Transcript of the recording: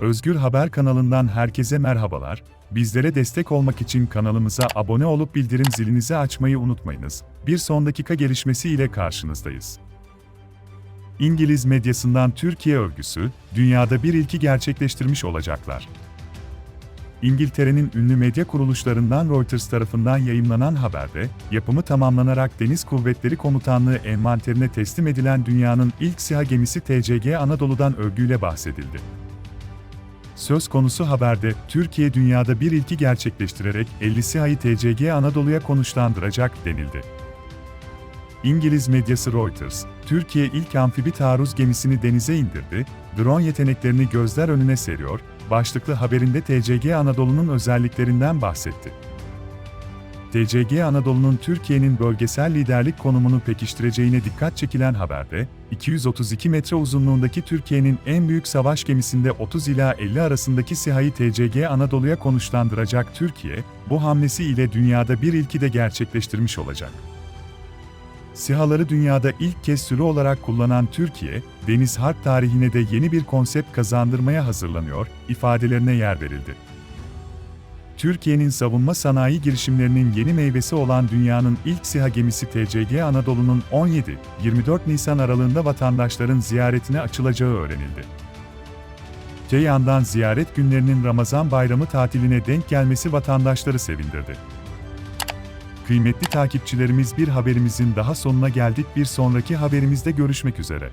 Özgür Haber kanalından herkese merhabalar. Bizlere destek olmak için kanalımıza abone olup bildirim zilinizi açmayı unutmayınız. Bir son dakika gelişmesi ile karşınızdayız. İngiliz medyasından Türkiye övgüsü, dünyada bir ilki gerçekleştirmiş olacaklar. İngiltere'nin ünlü medya kuruluşlarından Reuters tarafından yayımlanan haberde, yapımı tamamlanarak Deniz Kuvvetleri Komutanlığı envanterine teslim edilen dünyanın ilk SİHA gemisi TCG Anadolu'dan övgüyle bahsedildi. Söz konusu haberde, Türkiye dünyada bir ilki gerçekleştirerek 50 SİHA'yı TCG Anadolu'ya konuşlandıracak denildi. İngiliz medyası Reuters, Türkiye ilk amfibi taarruz gemisini denize indirdi, drone yeteneklerini gözler önüne seriyor, başlıklı haberinde TCG Anadolu'nun özelliklerinden bahsetti. TCG Anadolu'nun Türkiye'nin bölgesel liderlik konumunu pekiştireceğine dikkat çekilen haberde, 232 metre uzunluğundaki Türkiye'nin en büyük savaş gemisinde 30 ila 50 arasındaki SİHA'yı TCG Anadolu'ya konuşlandıracak Türkiye, bu hamlesi ile dünyada bir ilki de gerçekleştirmiş olacak. SİHA'ları dünyada ilk kez sürü olarak kullanan Türkiye, deniz harp tarihine de yeni bir konsept kazandırmaya hazırlanıyor, ifadelerine yer verildi. Türkiye'nin savunma sanayi girişimlerinin yeni meyvesi olan dünyanın ilk SİHA gemisi TCG Anadolu'nun 17-24 Nisan aralığında vatandaşların ziyaretine açılacağı öğrenildi. Öte yandan ziyaret günlerinin Ramazan bayramı tatiline denk gelmesi vatandaşları sevindirdi. Kıymetli takipçilerimiz bir haberimizin daha sonuna geldik. Bir sonraki haberimizde görüşmek üzere.